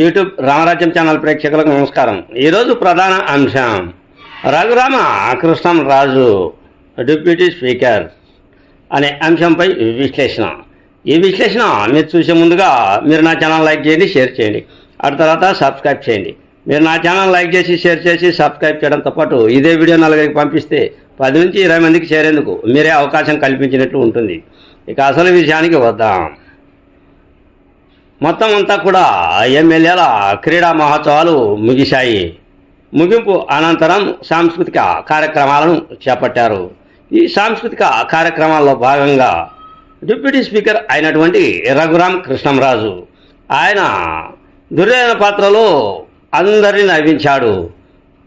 YouTube రామరాజ్యం channel ప్రేక్షకులకు నమస్కారం. ఈరోజు ప్రధాన అంశం రఘురామ కృష్ణం రాజు డిప్యూటీ స్పీకర్ అనే అంశంపై విశ్లేషణ. ఈ విశ్లేషణ మీరు చూసే ముందుగా మీరు నా ఛానల్ లైక్ చేయండి షేర్ చేయండి. ఆ తర్వాత సబ్స్క్రైబ్ చేయండి. మీరు నా ఛానల్ లైక్ చేసి షేర్ చేసి సబ్స్క్రైబ్ చేయడంతో పాటు ఇదే వీడియో నలుగురికి పంపిస్తే పది నుంచి ఇరవై మందికి చేరేందుకు మీరే అవకాశం కల్పించినట్లు ఉంటుంది. ఇక అసలు విషయానికి వద్దాం. మొత్తం అంతా కూడా ఎమ్మెల్యేల క్రీడా మహోత్సవాలు ముగిశాయి. ముగింపు అనంతరం సాంస్కృతిక కార్యక్రమాలను చేపట్టారు. ఈ సాంస్కృతిక కార్యక్రమాల్లో భాగంగా డిప్యూటీ స్పీకర్ అయినటువంటి రఘురామ్ కృష్ణంరాజు ఆయన దుర్యోధన పాత్రలో అందరినీ నవ్వించాడు.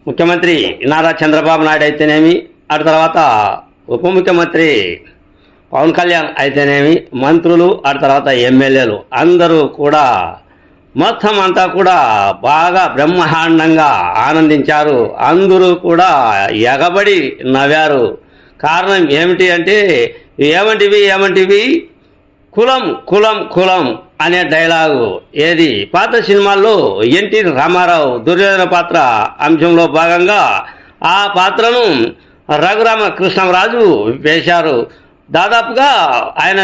ముఖ్యమంత్రి నారా చంద్రబాబు నాయుడు అయితేనేమి ఆ తర్వాత ఉప ముఖ్యమంత్రి పవన్ కళ్యాణ్ అయితేనేమి మంత్రులు ఆ తర్వాత ఎమ్మెల్యేలు. అందరూ కూడా మొత్తం అంతా కూడా బాగా బ్రహ్మాండంగా ఆనందించారు. అందరూ కూడా ఎగబడి నవ్వారు. కారణం ఏమిటి అంటే ఏమంటివి ఏమంటివి? కులం కులం కులం అనే డైలాగు. ఏది? పాత సినిమాల్లో ఎన్టీ రామారావు దుర్యోధన పాత్ర అంశంలో భాగంగా ఆ పాత్రను రఘురామ కృష్ణరాజు వేశారు. దాదాపుగా ఆయన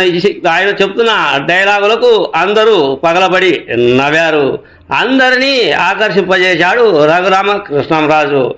ఆయన చెప్తున్న డైలాగులకు అందరూ పగలబడి నవ్వారు. అందరినీ ఆకర్షింపజేశాడు రఘురామ కృష్ణరాజు